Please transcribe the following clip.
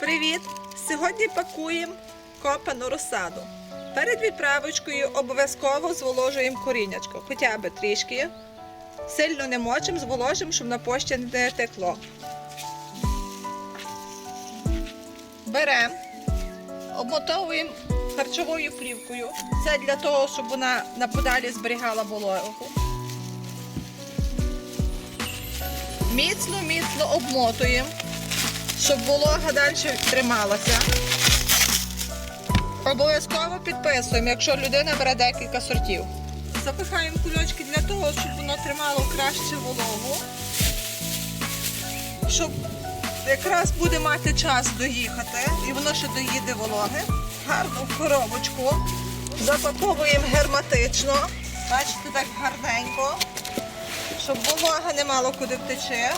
Привіт! Сьогодні пакуємо копану розсаду. Перед відправочкою обов'язково зволожуємо коріннячко, хоча б трішки. Сильно не мочимо, зволожимо, щоб на пощі не текло. Беремо, обмотовуємо харчовою плівкою. Це для того, щоб вона на подалі зберігала вологу. Міцно, міцно обмотуємо, щоб волога далі трималася. Обов'язково підписуємо, якщо людина бере декілька сортів. Запихаємо кульочки для того, щоб воно тримало краще вологу. Щоб якраз буде мати час доїхати, і воно ще доїде вологи. Гарну коробочку. Запаковуємо герметично. Бачите, так гарненько, щоб волога не мало куди втече.